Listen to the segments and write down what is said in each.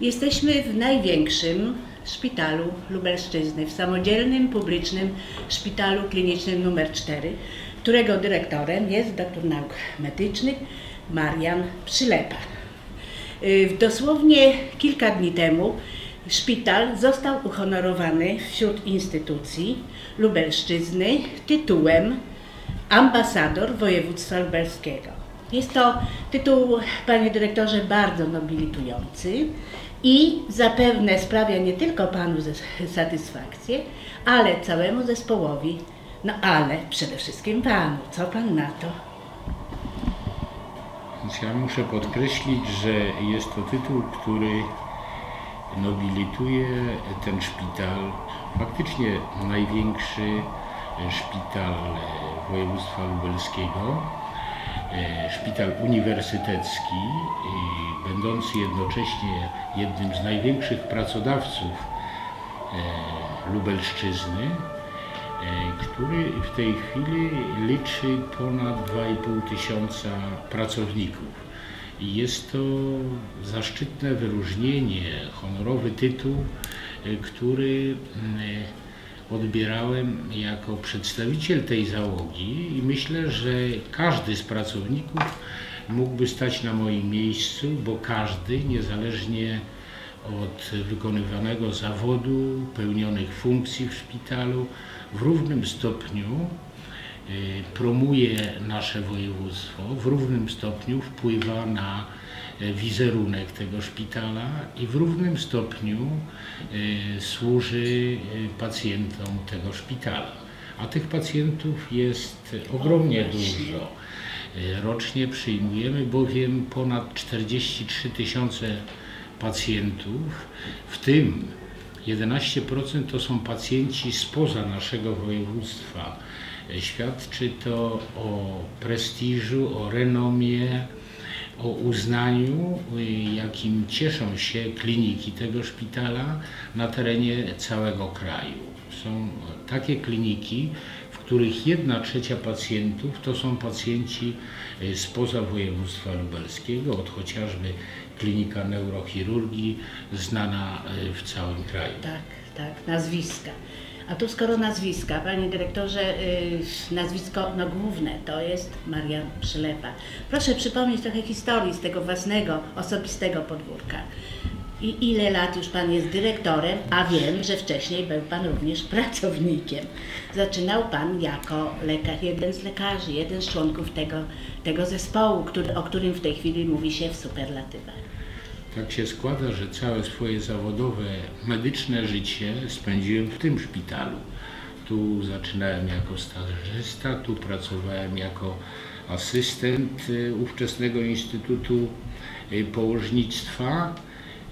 Jesteśmy w największym szpitalu Lubelszczyzny, w samodzielnym, publicznym szpitalu klinicznym numer 4, którego dyrektorem jest doktor nauk medycznych Marian Przylepa. Y, Dosłownie kilka dni temu szpital został uhonorowany wśród instytucji Lubelszczyzny tytułem ambasador województwa lubelskiego. Jest to tytuł, panie dyrektorze, bardzo nobilitujący i zapewne sprawia nie tylko panu satysfakcję, ale całemu zespołowi, no ale przede wszystkim panu. Co pan na to? Ja muszę podkreślić, że jest to tytuł, który nobilituje ten szpital. Faktycznie największy szpital e, województwa lubelskiego, szpital uniwersytecki, będący jednocześnie jednym z największych pracodawców e, Lubelszczyzny, e, który w tej chwili liczy ponad 2,5 tysiąca pracowników. Jest to zaszczytne wyróżnienie, honorowy tytuł, e, który e, odbierałem jako przedstawiciel tej załogi i myślę, że każdy z pracowników mógłby stać na moim miejscu, bo każdy, niezależnie od wykonywanego zawodu, pełnionych funkcji w szpitalu, w równym stopniu y, promuje nasze województwo, w równym stopniu wpływa na wizerunek tego szpitala i w równym stopniu y, służy y, pacjentom tego szpitala. A tych pacjentów jest ogromnie dużo. Rocznie przyjmujemy bowiem ponad 43 tysiące pacjentów, w tym 11% to są pacjenci spoza naszego województwa. Świadczy to o prestiżu, o renomie, o uznaniu, y, jakim cieszą się kliniki tego szpitala na terenie całego kraju. Są takie kliniki, w których jedna trzecia pacjentów to są pacjenci y, spoza województwa lubelskiego, od chociażby klinika neurochirurgii znana y, w całym kraju. Tak, tak, nazwiska. A tu skoro nazwiska, panie dyrektorze, y, nazwisko no, główne to jest Marian Przylepa. Proszę przypomnieć trochę historii z tego własnego, osobistego podwórka. I ile lat już pan jest dyrektorem, a wiem, że wcześniej był pan również pracownikiem. Zaczynał pan jako lekarz, jeden z lekarzy, jeden z członków tego, tego zespołu, który, o którym w tej chwili mówi się w superlatywach. Tak się składa, że całe swoje zawodowe, medyczne życie spędziłem w tym szpitalu. Tu zaczynałem jako stażysta, tu pracowałem jako asystent y, ówczesnego Instytutu y, Położnictwa.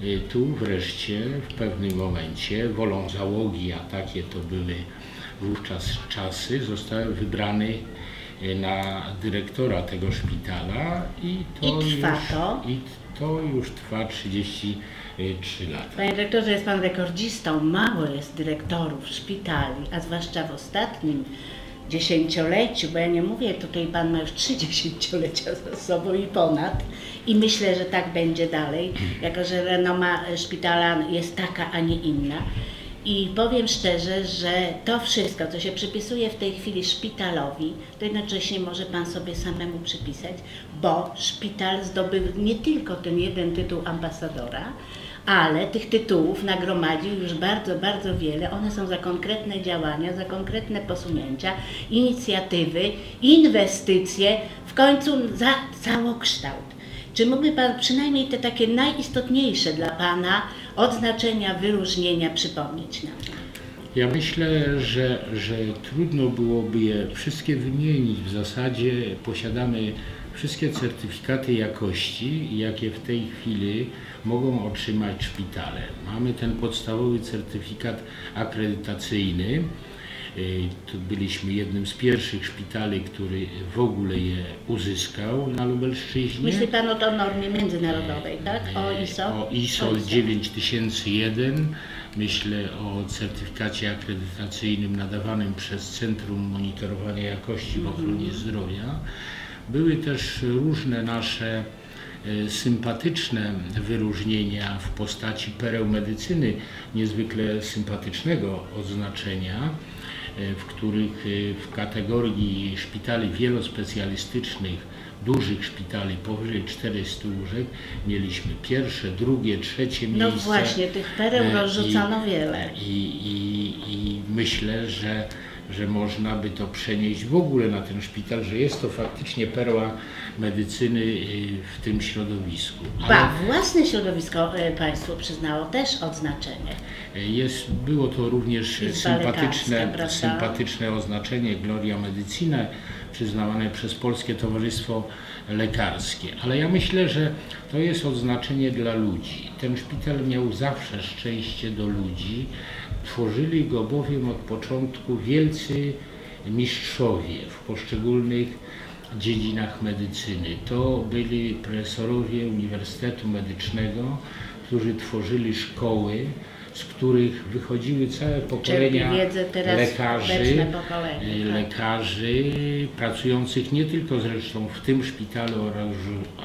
Y, Tu wreszcie w pewnym momencie, wolą załogi, a takie to były wówczas czasy, zostałem wybrany na dyrektora tego szpitala i to, I trwa już, to? i to już trwa 33 lata. Panie dyrektorze, jest pan rekordzistą. Mało jest dyrektorów szpitali, a zwłaszcza w ostatnim dziesięcioleciu, bo ja nie mówię, tutaj pan ma już trzy dziesięciolecia za sobą i ponad. I myślę, że tak będzie dalej, jako że renoma szpitala jest taka, a nie inna. I powiem szczerze, że to wszystko, co się przypisuje w tej chwili szpitalowi, to jednocześnie może Pan sobie samemu przypisać, bo szpital zdobył nie tylko ten jeden tytuł ambasadora, ale tych tytułów nagromadził już bardzo, bardzo wiele. One są za konkretne działania, za konkretne posunięcia, inicjatywy, inwestycje, w końcu za całokształt. Czy mógłby Pan przynajmniej te takie najistotniejsze dla Pana odznaczenia, wyróżnienia przypomnieć nam? Ja myślę, że, że trudno byłoby je wszystkie wymienić. W zasadzie posiadamy wszystkie certyfikaty jakości, jakie w tej chwili mogą otrzymać szpitale. Mamy ten podstawowy certyfikat akredytacyjny. Y, Tu byliśmy jednym z pierwszych szpitali, który w ogóle je uzyskał na Lubelszczyźnie. Myśli Pan o to normie międzynarodowej, tak? O ISO? O ISO 9001. Myślę o certyfikacie akredytacyjnym nadawanym przez Centrum Monitorowania Jakości w Ochronie Zdrowia. Były też różne nasze e, sympatyczne wyróżnienia w postaci pereł medycyny niezwykle sympatycznego oznaczenia, e, w których e, w kategorii szpitali wielospecjalistycznych, dużych szpitali powyżej 400 łóżek mieliśmy pierwsze, drugie, trzecie miejsce. No właśnie, tych pereł E, rozrzucano wiele. I, i, I myślę, że, że można by to przenieść w ogóle na ten szpital, że jest to faktycznie perła medycyny y, w tym środowisku. Ba, własne środowisko e, państwo przyznało też odznaczenie. Jest, było to również Izba sympatyczne, sympatyczne oznaczenie Gloria Medicinae przyznawane przez Polskie Towarzystwo Lekarskie. Ale ja myślę, że to jest odznaczenie dla ludzi. Ten szpital miał zawsze szczęście do ludzi. Tworzyli go bowiem od początku wielcy mistrzowie w poszczególnych dziedzinach medycyny. To byli profesorowie Uniwersytetu Medycznego, którzy tworzyli szkoły, z których wychodziły całe pokolenia lekarzy, e, tak. lekarzy pracujących nie tylko zresztą w tym szpitalu,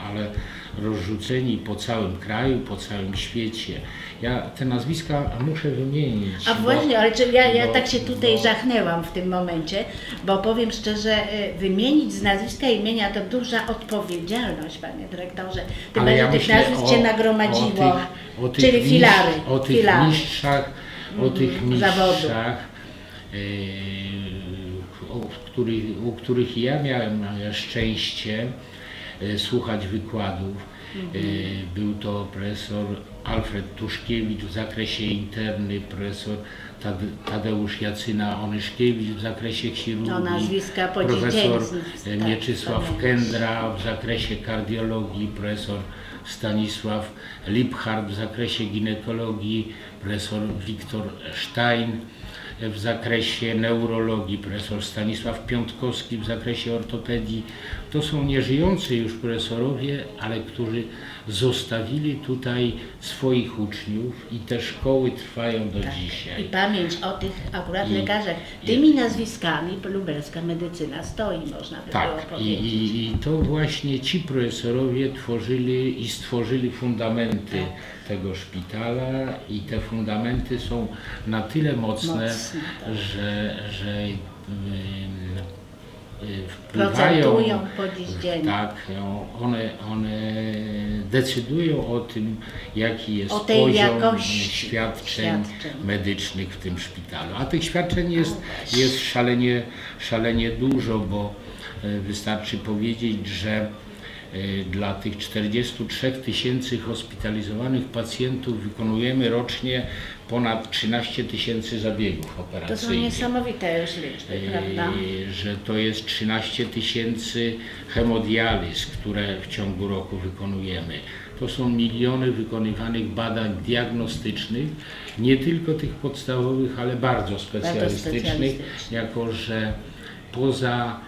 ale rozrzuceni po całym kraju, po całym świecie. Ja te nazwiska muszę wymienić. A bo- właśnie, ale czy ja, ja bo- tak się tutaj bo- żachnęłam w tym momencie, bo powiem szczerze, e, wymienić z nazwiska i imienia to duża odpowiedzialność, panie dyrektorze. Tym Ale bardziej ja tych nazwisk się nagromadziło, o tych, o tych czyli mistrz- filary. O tych filary. mistrzach, o tych Mhm, zawodu. mistrzach, e, o, których, u których ja miałem szczęście słuchać wykładów. E, Był to profesor Alfred Tuszkiewicz w zakresie interny, profesor Tade- Tadeusz Jacyna Onyszkiewicz w zakresie chirurgii, profesor e, tak, Mieczysław pamiętam. Kendra w zakresie kardiologii, profesor Stanisław Liphart w zakresie ginekologii, profesor Wiktor Stein w zakresie neurologii, profesor Stanisław Piątkowski w zakresie ortopedii. To są nieżyjący już profesorowie, ale którzy zostawili tutaj swoich uczniów i te szkoły trwają do I dzisiaj. pamięć o tych akurat I- lekarzach. i- Tymi nazwiskami lubelska medycyna stoi, można by było Tak, i, powiedzieć. i, i to właśnie ci profesorowie tworzyli i stworzyli fundamenty Tak. Tego szpitala i te fundamenty są na tyle mocne, Mocne, tak. że, że ym, y, wpływają, po dziś dzień. tak, no, one, one decydują o tym, jaki jest poziom świadczeń, świadczeń. medycznych w tym szpitalu. A tych świadczeń jest, No właśnie. jest szalenie, szalenie dużo, bo e, wystarczy powiedzieć, że dla tych 43 tysięcy hospitalizowanych pacjentów wykonujemy rocznie ponad 13 tysięcy zabiegów To są operacyjnych. niesamowite już liczby, prawda? E, że to jest 13 tysięcy hemodializ, które w ciągu roku wykonujemy. To są miliony wykonywanych badań diagnostycznych, nie tylko tych podstawowych, ale bardzo specjalistycznych, specjalistycznych. jako że poza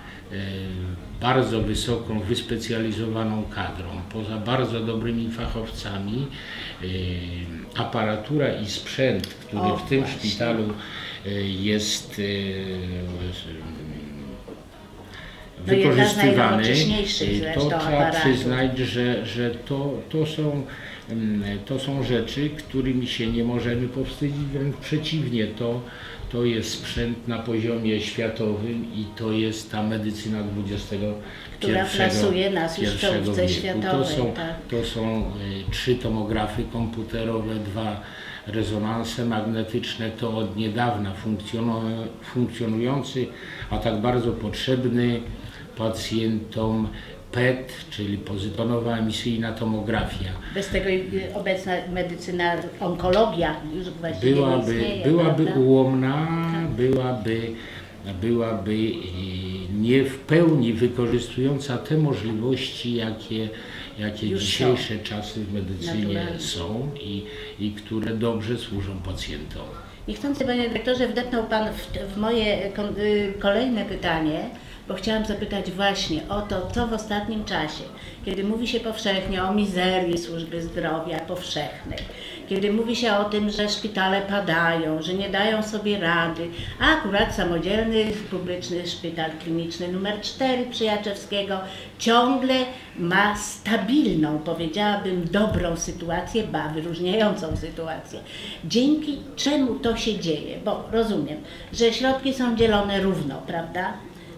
bardzo wysoką, wyspecjalizowaną kadrą, poza bardzo dobrymi fachowcami, e, aparatura i sprzęt, który O, w tym właśnie. szpitalu e, jest No wykorzystywany, to trzeba przyznać, że, że to, to, są, mm, to są rzeczy, którymi się nie możemy powstydzić, wręcz przeciwnie, to, to jest sprzęt na poziomie światowym i to jest ta medycyna XXI Która plasuje nas już w czołówce wieku. To światowej, są, tak. to są trzy tomografy komputerowe, dwa rezonanse magnetyczne, to od niedawna funkcjonu- funkcjonujący, a tak bardzo potrzebny pacjentom PET, czyli pozytonowa emisyjna tomografia. Bez tego y, obecna medycyna, onkologia już właściwie nie byłaby, istnieje, byłaby prawda? ułomna, byłaby, byłaby y, nie w pełni wykorzystująca te możliwości, jakie, jakie Już są. dzisiejsze czasy w medycynie są i, i które dobrze służą pacjentom. Niechcący, panie dyrektorze, wdepnął pan w, w moje y, kolejne pytanie, bo chciałam zapytać właśnie o to, co w ostatnim czasie, kiedy mówi się powszechnie o mizerii służby zdrowia powszechnej, kiedy mówi się o tym, że szpitale padają, że nie dają sobie rady, a akurat samodzielny publiczny szpital kliniczny numer 4 Przyjaczewskiego ciągle ma stabilną, powiedziałabym, dobrą sytuację, ba, wyróżniającą sytuację. Dzięki czemu to się dzieje? Bo rozumiem, że środki są dzielone równo, prawda?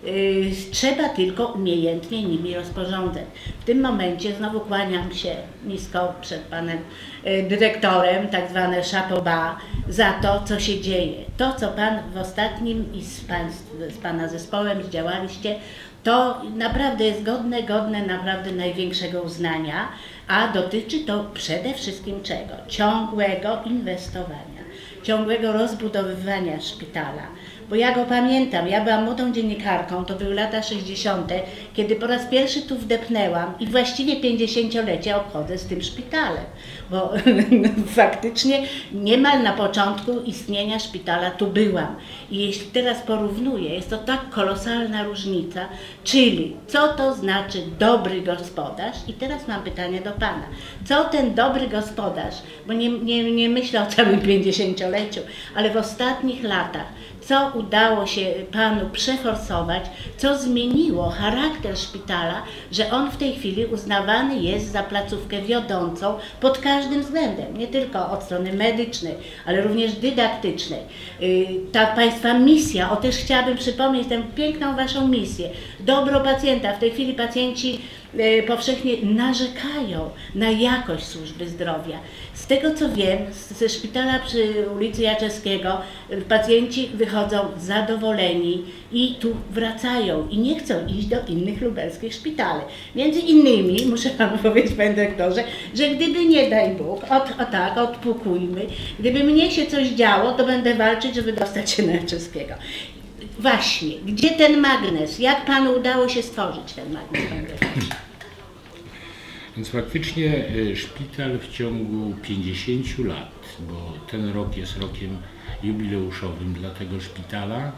Yy, trzeba tylko umiejętnie nimi rozporządzać. W tym momencie znowu kłaniam się nisko przed panem yy, dyrektorem, tak zwane bas, za to, co się dzieje. To, co pan w ostatnim i z, państw, z pana zespołem zdziałaliście, to naprawdę jest godne, godne naprawdę największego uznania, a dotyczy to przede wszystkim czego? Ciągłego inwestowania, ciągłego rozbudowywania szpitala. Bo ja go pamiętam, ja byłam młodą dziennikarką, to były lata 60., kiedy po raz pierwszy tu wdepnęłam i właściwie 50-lecie obchodzę z tym szpitalem, bo faktycznie niemal na początku istnienia szpitala tu byłam. I jeśli teraz porównuję, jest to tak kolosalna różnica, czyli co to znaczy dobry gospodarz? I teraz mam pytanie do Pana. Co ten dobry gospodarz, bo nie, nie, nie myślę o całym 50-leciu, ale w ostatnich latach, co udało się Panu przeforsować, co zmieniło charakter szpitala, że on w tej chwili uznawany jest za placówkę wiodącą pod każdym względem, nie tylko od strony medycznej, ale również dydaktycznej. Y, ta Państwa misja, o też chciałabym przypomnieć tę piękną Waszą misję, dobro pacjenta. W tej chwili pacjenci powszechnie narzekają na jakość służby zdrowia. Z tego co wiem, ze szpitala przy ulicy Jaczewskiego y, pacjenci wychodzą zadowoleni i tu wracają i nie chcą iść do innych lubelskich szpitali. Między innymi, muszę Panu powiedzieć, Panie Dyrektorze, że gdyby nie daj Bóg, od, o tak, odpukujmy, gdyby mnie się coś działo, to będę walczyć, żeby dostać się na Jaczewskiego. Właśnie, gdzie ten magnes? Jak Panu udało się stworzyć ten magnes? Więc faktycznie y, szpital w ciągu 50 lat, bo ten rok jest rokiem jubileuszowym dla tego szpitala,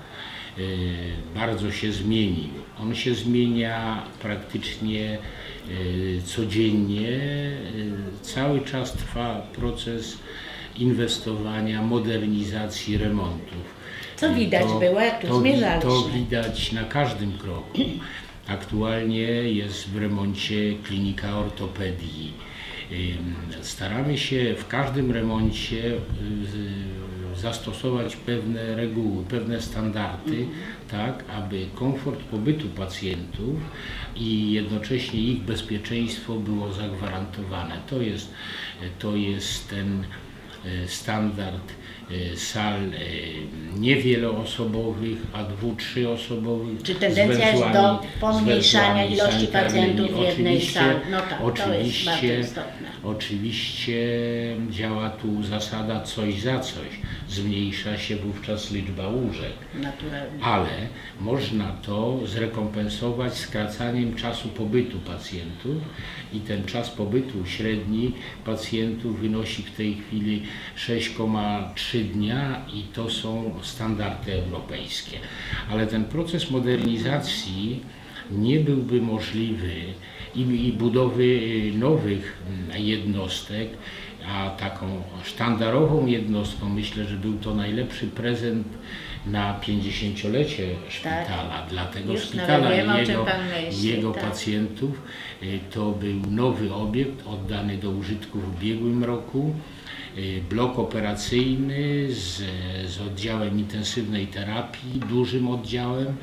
y, bardzo się zmienił. On się zmienia praktycznie y, codziennie. Cały czas trwa proces inwestowania, modernizacji, remontów. Co widać to, było, jak tu to, zmierzaliśmy? to widać na każdym kroku. Aktualnie jest w remoncie klinika ortopedii. Staramy się w każdym remoncie y, zastosować pewne reguły, pewne standardy, tak aby komfort pobytu pacjentów i jednocześnie ich bezpieczeństwo było zagwarantowane. To jest, to jest ten y, standard y, sal y, niewieloosobowych, a dwu, trzyosobowych. Czy tendencja jest do pomniejszania ilości pacjentów w jednej Oczywiście- sali? No tak, to jest bardzo oczywiście, istotne. Oczywiście działa tu zasada coś za coś. Zmniejsza się wówczas liczba łóżek. Naturalnie. Ale można to zrekompensować skracaniem czasu pobytu pacjentów i ten czas pobytu średni pacjentów wynosi w tej chwili 6,3 dnia i to są standardy europejskie. Ale ten proces modernizacji nie byłby możliwy i, i budowy nowych mm, jednostek, a taką sztandarową jednostką myślę, że był to najlepszy prezent na 50-lecie szpitala dla tego Tak. Już szpitala i jego, myśli, jego tak. pacjentów. Y, To był nowy obiekt oddany do użytku w ubiegłym roku. Y, Blok operacyjny z, z oddziałem intensywnej terapii, dużym oddziałem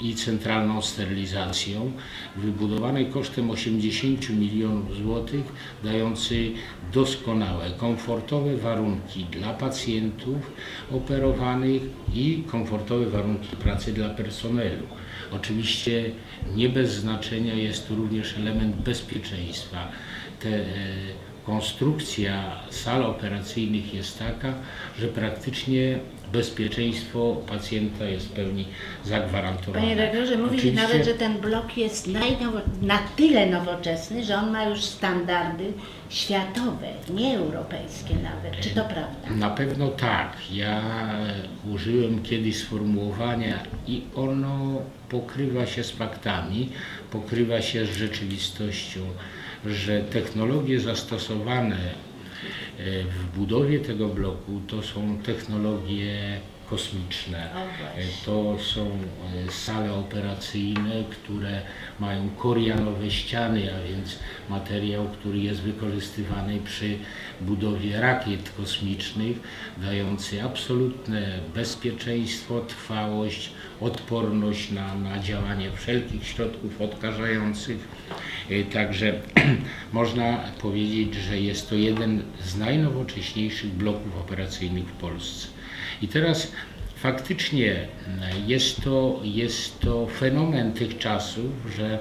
i centralną sterylizacją, wybudowany kosztem 80 milionów złotych, dający doskonałe, komfortowe warunki dla pacjentów operowanych i komfortowe warunki pracy dla personelu. Oczywiście nie bez znaczenia jest tu również element bezpieczeństwa. Te, e, konstrukcja sal operacyjnych jest taka, że praktycznie bezpieczeństwo pacjenta jest w pełni zagwarantowane. Panie rektorze, mówi Oczywiście- nawet, że ten blok jest na tyle nowoczesny, że on ma już standardy światowe, nie europejskie nawet. Czy to prawda? Na pewno tak. Ja użyłem kiedyś sformułowania i ono pokrywa się z faktami, pokrywa się z rzeczywistością, że technologie zastosowane e, w budowie tego bloku to są technologie kosmiczne. E, To są e, sale operacyjne, które mają korianowe ściany, a więc materiał, który jest wykorzystywany przy budowie rakiet kosmicznych, dający absolutne bezpieczeństwo, trwałość, odporność na, na działanie wszelkich środków odkażających. E, Także można powiedzieć, że jest to jeden z najnowocześniejszych bloków operacyjnych w Polsce. I teraz faktycznie mm, jest to, jest to fenomen tych czasów, że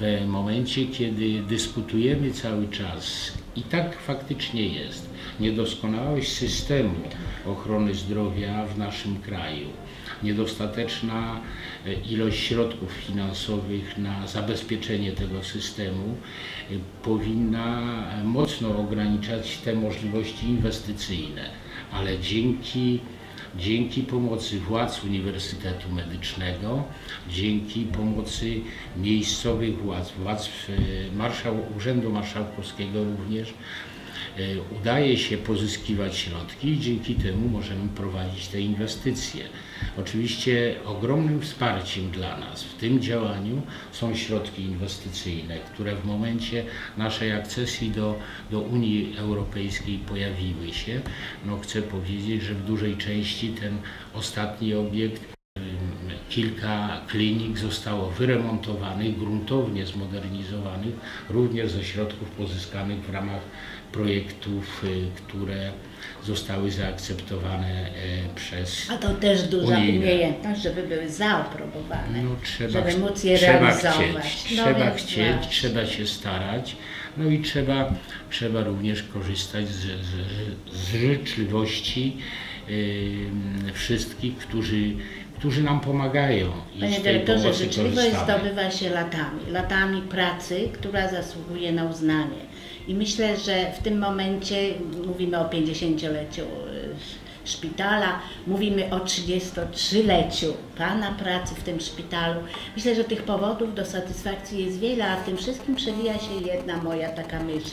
w momencie, kiedy dyskutujemy cały czas, i tak faktycznie jest, niedoskonałość systemu ochrony zdrowia w naszym kraju, niedostateczna e, ilość środków finansowych na zabezpieczenie tego systemu e, powinna e, mocno ograniczać te możliwości inwestycyjne, ale dzięki dzięki pomocy władz Uniwersytetu Medycznego, dzięki pomocy miejscowych władz, władz e, marszał, Urzędu Marszałkowskiego również, udaje się pozyskiwać środki i dzięki temu możemy prowadzić te inwestycje. Oczywiście ogromnym wsparciem dla nas w tym działaniu są środki inwestycyjne, które w momencie naszej akcesji do, do Unii Europejskiej pojawiły się. No, chcę powiedzieć, że w dużej części ten ostatni obiekt Kilka klinik zostało wyremontowanych, gruntownie zmodernizowanych, również ze środków pozyskanych w ramach projektów, y, które zostały zaakceptowane e, przez. A to też duża Unijne. umiejętność, żeby były zaoprobowane, No, trzeba, żeby móc je trzeba realizować. chcieć, No trzeba chcieć, właśnie. trzeba się starać, no i trzeba, trzeba również korzystać z, z, z życzliwości ym, wszystkich, którzy, którzy nam pomagają i Panie dyrektorze, życzliwość korzystamy. zdobywa się latami, latami pracy, która zasługuje na uznanie. I myślę, że w tym momencie mówimy o 50-leciu y, szpitala, mówimy o 33-leciu Pana pracy w tym szpitalu. Myślę, że tych powodów do satysfakcji jest wiele, a w tym wszystkim przewija się jedna moja taka myśl.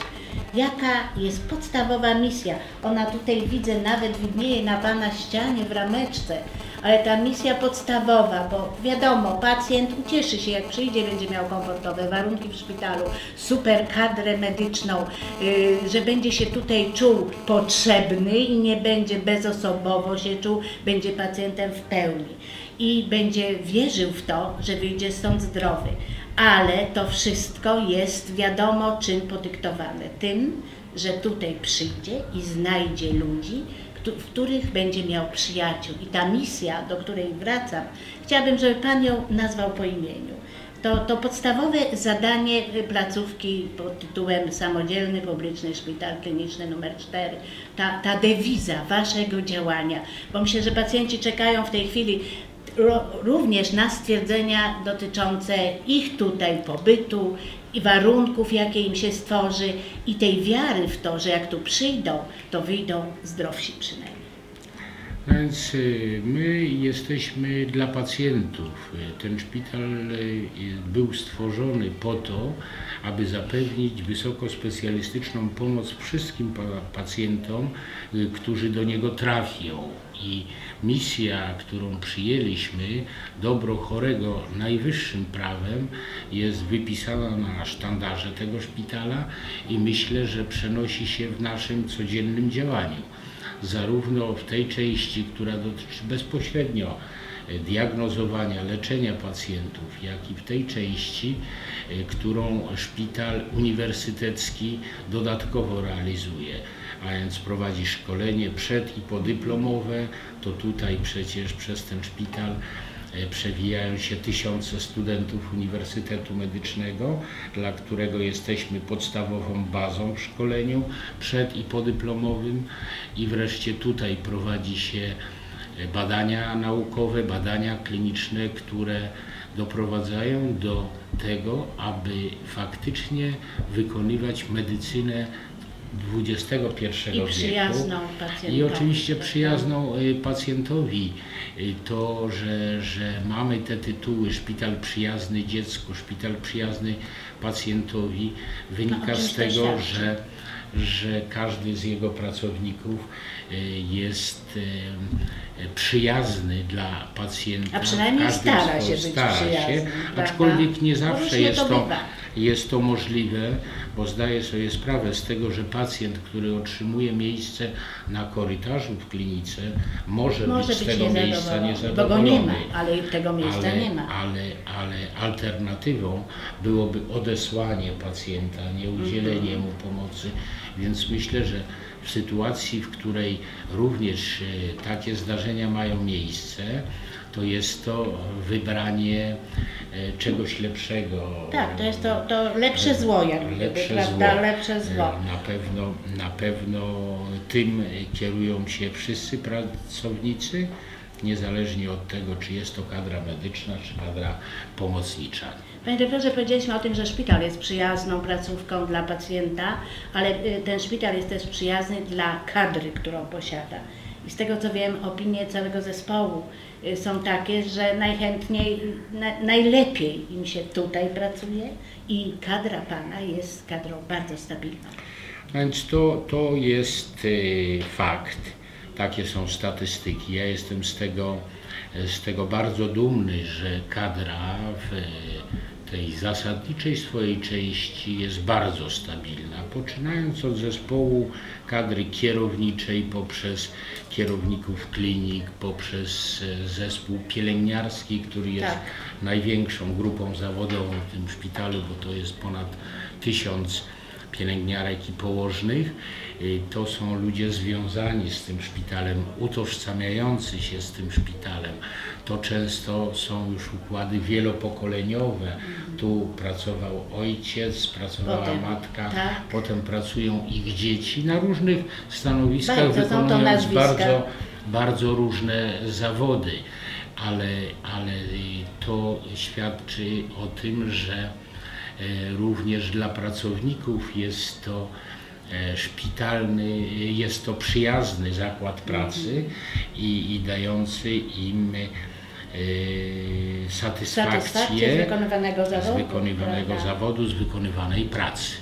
Jaka jest podstawowa misja? Ona tutaj widzę, nawet widnieje na Pana ścianie w rameczce, ale ta misja podstawowa, bo wiadomo, pacjent ucieszy się, jak przyjdzie, będzie miał komfortowe warunki w szpitalu, super kadrę medyczną, yy, że będzie się tutaj czuł potrzebny i nie będzie bezosobowo się czuł, będzie pacjentem w pełni i będzie wierzył w to, że wyjdzie stąd zdrowy. Ale to wszystko jest wiadomo czym podyktowane. Tym, że tutaj przyjdzie i znajdzie ludzi, w których będzie miał przyjaciół. I ta misja, do której wracam, chciałabym, żeby Pan ją nazwał po imieniu. To, to podstawowe zadanie placówki pod tytułem Samodzielny Publiczny Szpital Kliniczny nr 4, ta, ta dewiza Waszego działania, bo myślę, że pacjenci czekają w tej chwili również na stwierdzenia dotyczące ich tutaj pobytu i warunków, jakie im się stworzy i tej wiary w to, że jak tu przyjdą, to wyjdą zdrowsi przynajmniej. Więc y, my jesteśmy dla pacjentów. Ten szpital y, był stworzony po to, aby zapewnić wysokospecjalistyczną pomoc wszystkim pa- pacjentom, y, którzy do niego trafią. I misja, którą przyjęliśmy, dobro chorego najwyższym prawem, jest wypisana na sztandarze tego szpitala i myślę, że przenosi się w naszym codziennym działaniu zarówno w tej części, która dotyczy bezpośrednio e, diagnozowania, leczenia pacjentów, jak i w tej części, e, którą szpital uniwersytecki dodatkowo realizuje. A więc prowadzi szkolenie przed i podyplomowe, to tutaj przecież przez ten szpital e, przewijają się tysiące studentów Uniwersytetu Medycznego, dla którego jesteśmy podstawową bazą w szkoleniu przed i podyplomowym. I wreszcie tutaj prowadzi się e, badania naukowe, badania kliniczne, które doprowadzają do tego, aby faktycznie wykonywać medycynę XXI I wieku. przyjazną pacjentowi. I oczywiście przyjazną y, pacjentowi. Y, To, że, że mamy te tytuły szpital przyjazny dziecku, szpital przyjazny pacjentowi, No, wynika o czymś z tego, że, że każdy z jego pracowników y, jest przyjazny dla pacjenta. A przynajmniej stara się być stara przyjazny, się, aczkolwiek nie zawsze jest to jest to możliwe, bo zdaję sobie sprawę z tego, że pacjent, który otrzymuje miejsce na korytarzu w klinice, może, Może być z tego miejsca niezadowolony, bo go nie ma, ale tego miejsca ale, nie ma. Ale, ale alternatywą byłoby odesłanie pacjenta, nie udzielenie mu pomocy, więc myślę, że w sytuacji, w której również e, takie zdarzenia mają miejsce, to jest to wybranie e, czegoś lepszego. Tak, to jest to, to lepsze zło, jak Lepsze prawda? zło. Lepsze zło. E, Na pewno, na pewno tym kierują się wszyscy pracownicy, niezależnie od tego, czy jest to kadra medyczna, czy kadra pomocnicza. Panie doktorze, powiedzieliśmy o tym, że szpital jest przyjazną placówką dla pacjenta, ale y, ten szpital jest też przyjazny dla kadry, którą posiada. I z tego co wiem, opinie całego zespołu y, są takie, że najchętniej, na, najlepiej im się tutaj pracuje i kadra Pana jest kadrą bardzo stabilną. Więc to, to jest e, fakt. Takie są statystyki. Ja jestem z tego, z tego bardzo dumny, że kadra w tej zasadniczej swojej części jest bardzo stabilna. Poczynając od zespołu kadry kierowniczej, poprzez kierowników klinik, poprzez e, zespół pielęgniarski, który jest Tak. największą grupą zawodową w tym szpitalu, bo to jest ponad tysiąc pielęgniarek i położnych. Y, To są ludzie związani z tym szpitalem, utożsamiający się z tym szpitalem. To często są już układy wielopokoleniowe. Tu pracował ojciec, pracowała Potem, matka, tak. potem pracują ich dzieci na różnych stanowiskach, to wykonując bardzo, bardzo różne zawody. Ale, ale y, to świadczy o tym, że również dla pracowników jest to e, szpitalny, jest to przyjazny zakład pracy i, i dający im e, Satysfakcję z satysfakcję wykonywanego z zawodu. wykonywanego prawda? zawodu, z wykonywanej pracy.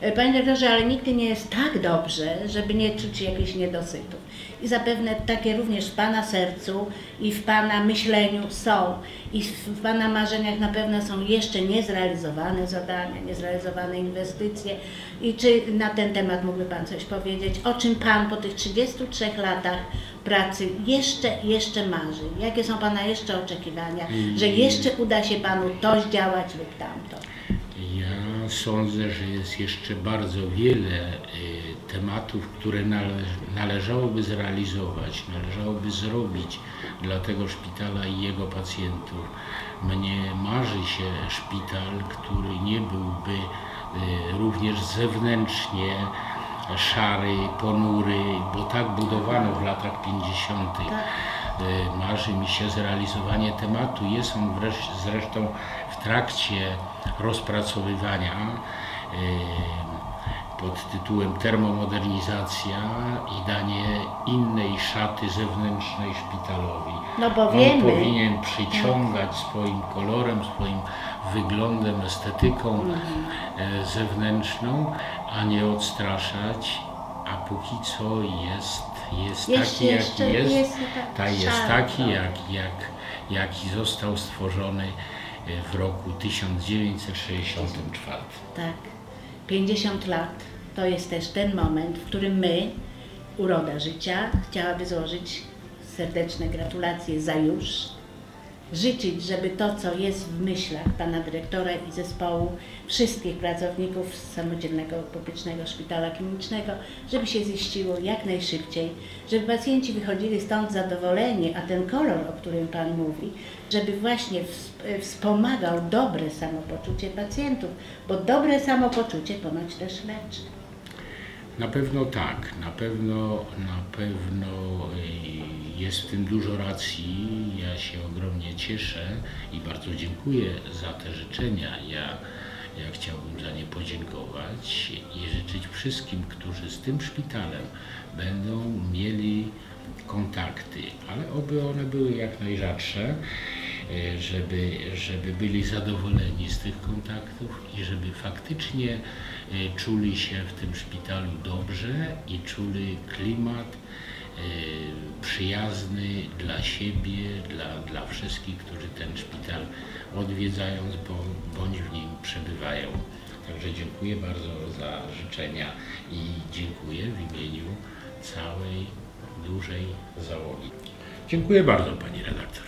E, Panie doktorze, ale nigdy nie jest tak dobrze, żeby nie czuć jakichś niedosytów. I zapewne takie również w Pana sercu i w Pana myśleniu są. I w Pana marzeniach na pewno są jeszcze niezrealizowane zadania, niezrealizowane inwestycje. I czy na ten temat mógłby Pan coś powiedzieć? O czym Pan po tych 33 latach pracy jeszcze, jeszcze marzy? Jakie są Pana jeszcze oczekiwania, że jeszcze uda się Panu to zdziałać lub tamto? Sądzę, że jest jeszcze bardzo wiele y, tematów, które nale, należałoby zrealizować, należałoby zrobić dla tego szpitala i jego pacjentów. Mnie marzy się szpital, który nie byłby y, również zewnętrznie szary, ponury, bo tak budowano w latach 50. Y, Marzy mi się zrealizowanie tematu. Jest on wreszcie, zresztą w trakcie rozpracowywania y, pod tytułem termomodernizacja i danie innej szaty zewnętrznej szpitalowi. No bo On wiemy- powinien przyciągać swoim kolorem, swoim wyglądem, estetyką e, zewnętrzną, a nie odstraszać, a póki co jest, jest taki, jaki jest, taka ta jest taki, trochę. jak, jak, jaki został stworzony e, w roku 1964. Tak. 50 lat to jest też ten moment, w którym my, Uroda Życia, chciałaby złożyć serdeczne gratulacje za już życzyć, żeby to, co jest w myślach pana dyrektora i zespołu, wszystkich pracowników Samodzielnego Publicznego Szpitala Klinicznego, żeby się ziściło jak najszybciej, żeby pacjenci wychodzili stąd zadowoleni, a ten kolor, o którym pan mówi, żeby właśnie ws- wspomagał dobre samopoczucie pacjentów, bo dobre samopoczucie ponoć też leczy. Na pewno tak, na pewno, na pewno y, jest w tym dużo racji. Ja się ogromnie cieszę i bardzo dziękuję za te życzenia. Ja, ja chciałbym za nie podziękować i życzyć wszystkim, którzy z tym szpitalem będą mieli kontakty, ale oby one były jak najrzadsze, y, żeby, żeby byli zadowoleni z tych kontaktów i żeby faktycznie czuli się w tym szpitalu dobrze i czuli klimat y, przyjazny dla siebie, dla, dla wszystkich, którzy ten szpital odwiedzając bo- bądź w nim przebywają. Także dziękuję bardzo za życzenia i dziękuję w imieniu całej dużej załogi. Dziękuję bardzo Pani redaktor.